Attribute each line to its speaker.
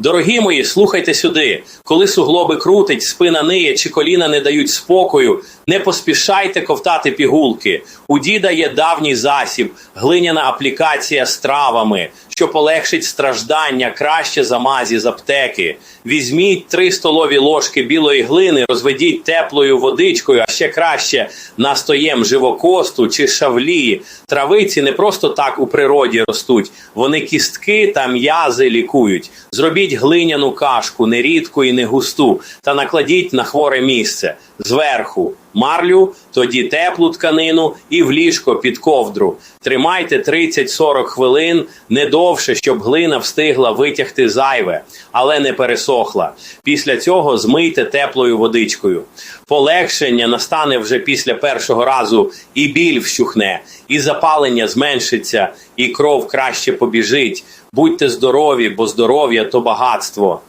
Speaker 1: Дорогі мої, слухайте сюди. Коли суглоби крутить, спина ниє чи коліна не дають спокою, не поспішайте ковтати пігулки. У діда є давній засіб, глиняна аплікація з травами, що полегшить страждання краще за мазі з аптеки. Візьміть три столові ложки білої глини, розведіть теплою водичкою, а ще краще настоєм живокосту чи шавлі. Травиці не просто так у природі ростуть, вони кістки та м'язи лікують. Зробіть глиняну кашку, не рідку і не густу, та накладіть на хворе місце зверху марлю, тоді теплу тканину і в ліжко під ковдру. Тримайте 30-40 хвилин, не довше, щоб глина встигла витягти зайве, але не пересохла. Після цього змийте теплою водичкою. Полегшення настане вже після першого разу, і біль вщухне, і запалення зменшиться, і кров краще побіжить. Будьте здорові, бо здоров'я то багатство.